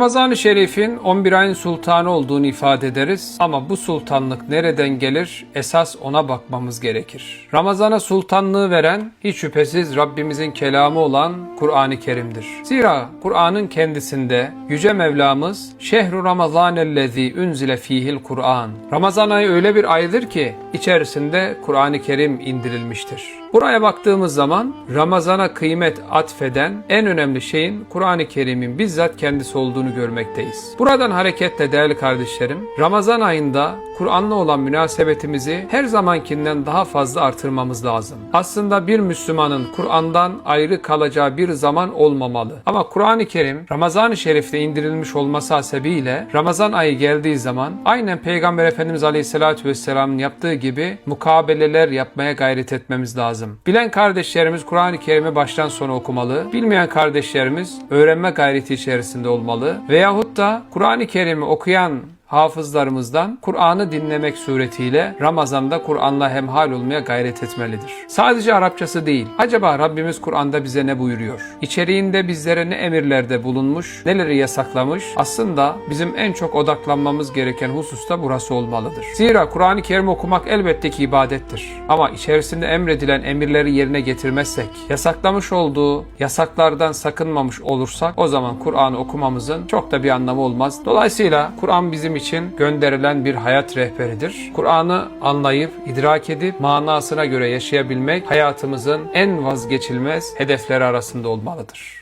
Ramazan-ı Şerif'in 11 ayın sultanı olduğunu ifade ederiz ama bu sultanlık nereden gelir? Esas ona bakmamız gerekir. Ramazana sultanlığı veren hiç şüphesiz Rabbimizin kelamı olan Kur'an-ı Kerim'dir. Zira Kur'an'ın kendisinde Yüce Mevlamız Şehru Ramazanellezi unzile fihil Kur'an. Ramazan ayı öyle bir aydır ki içerisinde Kur'an-ı Kerim indirilmiştir. Buraya baktığımız zaman Ramazana kıymet atfeden en önemli şeyin Kur'an-ı Kerim'in bizzat kendisi olduğunu görmekteyiz. Buradan hareketle değerli kardeşlerim, Ramazan ayında Kur'an'la olan münasebetimizi her zamankinden daha fazla artırmamız lazım. Aslında bir Müslümanın Kur'an'dan ayrı kalacağı bir zaman olmamalı. Ama Kur'an-ı Kerim Ramazan-ı Şerif'te indirilmiş olması hasebiyle Ramazan ayı geldiği zaman aynen Peygamber Efendimiz Aleyhisselatü Vesselam'ın yaptığı gibi mukabeleler yapmaya gayret etmemiz lazım. Bilen kardeşlerimiz Kur'an-ı Kerim'i baştan sona okumalı. Bilmeyen kardeşlerimiz öğrenme gayreti içerisinde olmalı. Veyahut da Kur'an-ı Kerim'i okuyan hafızlarımızdan Kur'an'ı dinlemek suretiyle Ramazan'da Kur'an'la hemhal olmaya gayret etmelidir. Sadece Arapçası değil. Acaba Rabbimiz Kur'an'da bize ne buyuruyor? İçeriğinde bizlere ne emirlerde bulunmuş, neleri yasaklamış? Aslında bizim en çok odaklanmamız gereken husus da burası olmalıdır. Zira Kur'an-ı Kerim okumak elbette ki ibadettir. Ama içerisinde emredilen emirleri yerine getirmezsek, yasaklamış olduğu yasaklardan sakınmamış olursak o zaman Kur'an'ı okumamızın çok da bir anlamı olmaz. Dolayısıyla Kur'an bizim için gönderilen bir hayat rehberidir. Kur'an'ı anlayıp, idrak edip manasına göre yaşayabilmek hayatımızın en vazgeçilmez hedefleri arasında olmalıdır.